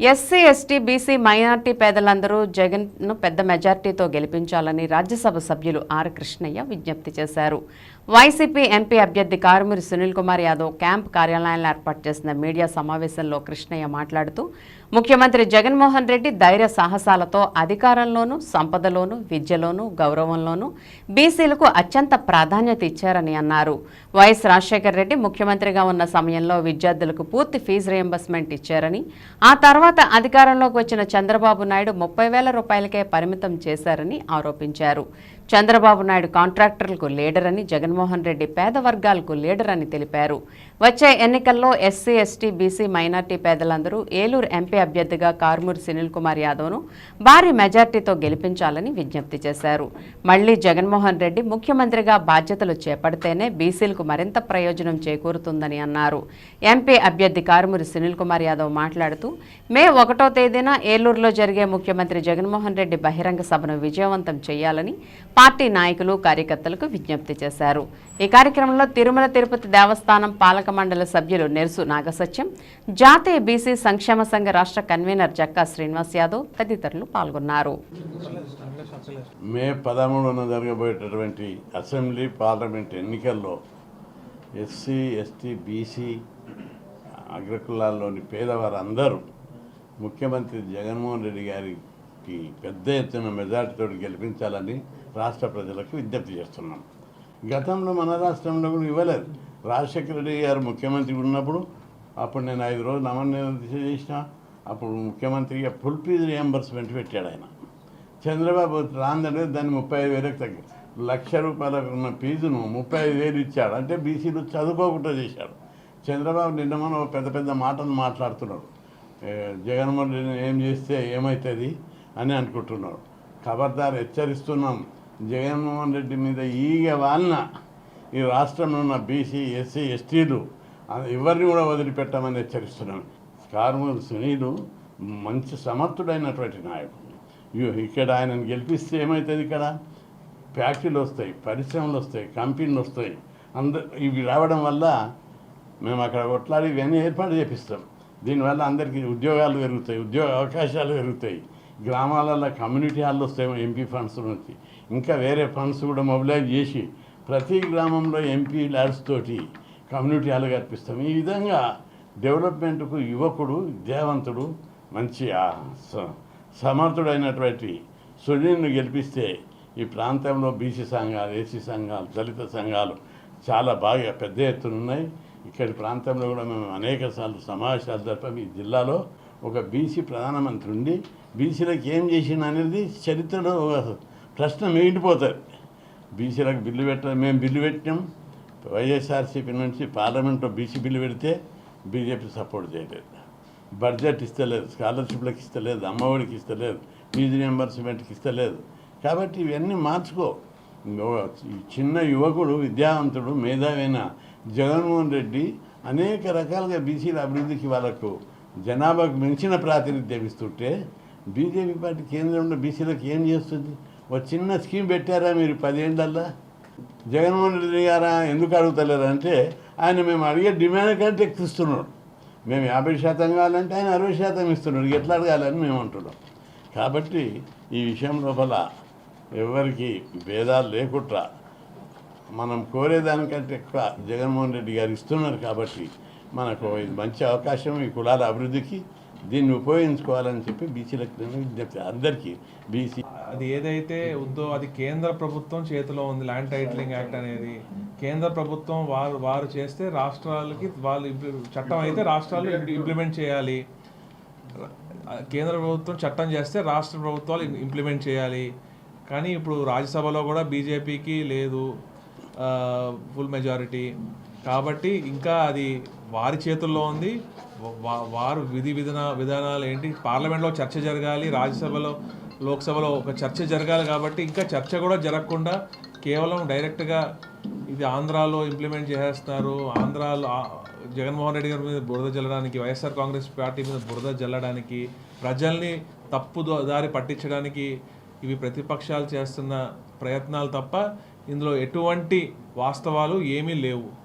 SC ST BC minority పేదలందరూ జగన్ను పెద్ద మెజార్టీతో గెలిపించాలని రాజ్యసభ సభ్యులు ఆర్ కృష్ణయ్య విజ్ఞప్తి చేశారు. వైసీపీ ఎంపీ అభ్యర్థి కారుమూరి సునీల్ కుమార్ యాదవ్ క్యాంప్ కార్యాలయంలో ఏర్పాటు చేసిన మీడియా సమావేశంలో కృష్ణయ్య మాట్లాడుతూ ముఖ్యమంత్రి జగన్మోహన్ రెడ్డి ధైర్య సాహసాలతో అధికారంలోనూ సంపదలోనూ విద్యలోనూ గౌరవంలోనూ బీసీలకు అత్యంత ప్రాధాన్యత ఇచ్చారని అన్నారు. వైఎస్ రాజశేఖర రెడ్డి ముఖ్యమంత్రిగా ఉన్న సమయంలో విద్యార్థులకు పూర్తి ఫీజు రియంబర్స్మెంట్ ఇచ్చారని ఆ తర్వాత అధికారంలోకి వచ్చిన చంద్రబాబు నాయుడు ముప్పై వేల రూపాయలకే పరిమితం చేశారని ఆరోపించారు. చంద్రబాబు నాయుడు కాంట్రాక్టర్లకు లీడర్ అని జగన్మోహన్ రెడ్డి పేద వర్గాలకు లీడర్ అని తెలిపారు. వచ్చే ఎన్నికల్లో ఎస్సీ ఎస్టీ బీసీ మైనార్టీ పేదలందరూ ఏలూరు ఎంపీ అభ్యర్థిగా కారుమూరి సునీల్ కుమార్ యాదవ్ను భారీ మెజార్టీతో గెలిపించాలని విజ్ఞప్తి చేశారు. మళ్ళీ జగన్మోహన్ రెడ్డి ముఖ్యమంత్రిగా బాధ్యతలు చేపడితేనే బీసీలకు మరింత ప్రయోజనం చేకూరుతుందని అన్నారు. ఎంపీ అభ్యర్థి కారుమూరి సునీల్ కుమార్ యాదవ్ మాట్లాడుతూ మే ఒకటో తేదీన ఏలూరులో జరిగే ముఖ్యమంత్రి జగన్మోహన్ రెడ్డి బహిరంగ సభను విజయవంతం చేయాలని పార్టీ నాయకులు కార్యకర్తలకు విజ్ఞప్తి చేశారు. ఈ కార్యక్రమంలో తిరుమల తిరుపతి దేవస్థానం పాలక మండలి సభ్యులు నెర్సు నాగసత్యం జాతీయ బీసీ సంక్షేమ సంఘ రాష్ట్ర కన్వీనర్ జక్కా శ్రీనివాస్ యాదవ్ తదితరులు పాల్గొన్నారు. మే పదమూడున జరగబోయేటటువంటి అసెంబ్లీ పార్లమెంట్ ఎన్నికల్లో ఎస్సీ ఎస్టీ బీసీ అగ్రకులాల్లోని పేదవారందరూ ముఖ్యమంత్రి జగన్మోహన్ రెడ్డి పార్టీకి పెద్ద ఎత్తున మెజార్టీతో గెలిపించాలని రాష్ట్ర ప్రజలకు విజ్ఞప్తి చేస్తున్నాం. గతంలో మన రాష్ట్రంలో కూడా ఇవ్వలేదు. రాజశేఖర రెడ్డి గారు ముఖ్యమంత్రి ఉన్నప్పుడు అప్పుడు నేను ఐదు రోజులు అమర్నాథ్ చేసిన అప్పుడు ముఖ్యమంత్రిగా ఫుల్ ఫీజు రియంబర్స్మెంట్ పెట్టాడు ఆయన. చంద్రబాబు రాందంటే దాన్ని ముప్పై ఐదు వేలకు తగ్గి లక్ష రూపాయలకు ఉన్న ఫీజును ముప్పై ఐదు వేలు ఇచ్చాడు. అంటే బీసీలు చదువుకోకుండా చేశాడు చంద్రబాబు నిన్న మనం పెద్ద పెద్ద మాటలు మాట్లాడుతున్నాడు. జగన్మోహన్ రెడ్డి ఏం చేస్తే ఏమవుతుంది అని అనుకుంటున్నాడు. ఖబర్దార్ హెచ్చరిస్తున్నాం జగన్మోహన్ రెడ్డి మీద ఈగ వాళ్ళ ఈ రాష్ట్రంలో ఉన్న బీసీ ఎస్సీ ఎస్టీలు ఎవరిని కూడా వదిలిపెట్టామని హెచ్చరిస్తున్నాం. కారుమూరి సునీలు మంచి సమర్థుడైనటువంటి నాయకుడు. ఇక్కడ ఆయనను గెలిపిస్తే ఏమవుతుంది ఇక్కడ? ఫ్యాక్టరీలు వస్తాయి పరిశ్రమలు వస్తాయి కంపెనీలు వస్తాయి. అందరు ఇవి రావడం వల్ల మేము అక్కడ కొట్లాడి ఇవన్నీ ఏర్పాటు చేపిస్తాం. దీనివల్ల అందరికీ ఉద్యోగాలు పెరుగుతాయి ఉద్యోగ అవకాశాలు పెరుగుతాయి. గ్రామాలలో కమ్యూనిటీ హాల్లో వస్తాయి ఎంపీ ఫండ్స్ నుంచి. ఇంకా వేరే ఫండ్స్ కూడా మొబిలైజ్ చేసి ప్రతి గ్రామంలో ఎంపీ ల్యాడ్స్ తోటి కమ్యూనిటీ హాల్ కల్పిస్తాం. ఈ విధంగా డెవలప్మెంట్కు యువకుడు విద్యావంతుడు మంచి స- సమర్థుడైనటువంటి సునీల్ని గెలిపిస్తే ఈ ప్రాంతంలో బీసీ సంఘాలు ఏసీ సంఘాలు దళిత సంఘాలు చాలా బాగా పెద్ద ఎత్తున ఉన్నాయి. ఇక్కడి ప్రాంతంలో కూడా మేము అనేక సార్లు సమావేశాలు జరిపాము ఈ జిల్లాలో ఒక బీసీ ప్రధానమంత్రి ఉండి బీసీలకు ఏం చేసిన అనేది చరిత్రలో ఒక ప్రశ్న మిగిలిపోతుంది బీసీలకు బిల్లు పెట్టడం మేము బిల్లు పెట్టినాం. వైఎస్ఆర్సీపీ నుంచి పార్లమెంట్లో బీసీ బిల్లు పెడితే బీజేపీ సపోర్ట్ చేయలేదు. బడ్జెట్ ఇస్తలేదు స్కాలర్షిప్లకు ఇస్తలేదు అమ్మఒడికి ఇస్తలేదు ఫీజు రియంబర్స్మెంట్కి ఇస్తలేదు. కాబట్టి ఇవన్నీ మార్చుకో. ఈ చిన్న యువకుడు విద్యావంతుడు మేధావైన జగన్మోహన్ రెడ్డి అనేక రకాలుగా బీసీల అభివృద్ధికి వాళ్ళకు జనాభాకు మించిన ప్రాతినిధ్యం ఇస్తుంటే బీజేపీ పార్టీ కేంద్రంలో బీసీలకు ఏం చేస్తుంది? ఒక చిన్న స్కీమ్ పెట్టారా మీరు పదేళ్ళల్లా జగన్మోహన్ రెడ్డి గారా? ఎందుకు అడుగుతలేరు? అంటే ఆయన మేము అడిగే డిమాండ్ కంటే ఎక్కువ ఇస్తున్నాడు. మేము యాభై శాతం కావాలంటే ఆయన అరవై శాతం ఇస్తున్నాడు. ఎట్లా అడగాలని మేము అంటున్నాం. కాబట్టి ఈ విషయం లోపల ఎవరికి భేదాలు లేకుండా మనం కోరేదానికంటే ఎక్కువ జగన్మోహన్ రెడ్డి గారు ఇస్తున్నారు కాబట్టి మనకు ఇది మంచి అవకాశం ఈ కులాల అభివృద్ధికి దీన్ని ఉపయోగించుకోవాలని చెప్పి బీసీలకు నేను విజ్ఞప్తి. అందరికీ బీసీ అది ఏదైతే ఉందో అది కేంద్ర ప్రభుత్వం చేతిలో ఉంది ల్యాండ్ టైటిలింగ్ యాక్ట్ అనేది. కేంద్ర ప్రభుత్వం వారు వారు చేస్తే రాష్ట్రాలకి వాళ్ళు చట్టం అయితే రాష్ట్రాలు ఇంప్లిమెంట్ చేయాలి. కేంద్ర ప్రభుత్వం చట్టం చేస్తే రాష్ట్ర ప్రభుత్వాలు ఇంప్లిమెంట్ చేయాలి. కానీ ఇప్పుడు రాజ్యసభలో కూడా బీజేపీకి లేదు ఫుల్ మెజారిటీ కాబట్టి ఇంకా అది వారి చేతుల్లో ఉంది. వారు విధి విధాన విధానాలు ఏంటి? పార్లమెంట్లో చర్చ జరగాలి రాజ్యసభలో లోక్సభలో ఒక చర్చ జరగాలి కాబట్టి ఇంకా చర్చ కూడా జరగకుండా కేవలం డైరెక్ట్గా ఇది ఆంధ్రాలో ఇంప్లిమెంట్ చేసేస్తున్నారు. ఆంధ్రాలో ఆ- జగన్మోహన్ రెడ్డి గారి మీద బురద జల్లడానికి వైఎస్ఆర్ కాంగ్రెస్ పార్టీ మీద బురద జల్లడానికి ప్రజల్ని తప్పు దారి పట్టించడానికి ఇవి ప్రతిపక్షాలు చేస్తున్న ప్రయత్నాలు తప్ప ఇందులో ఎటువంటి వాస్తవాలు ఏమీ లేవు.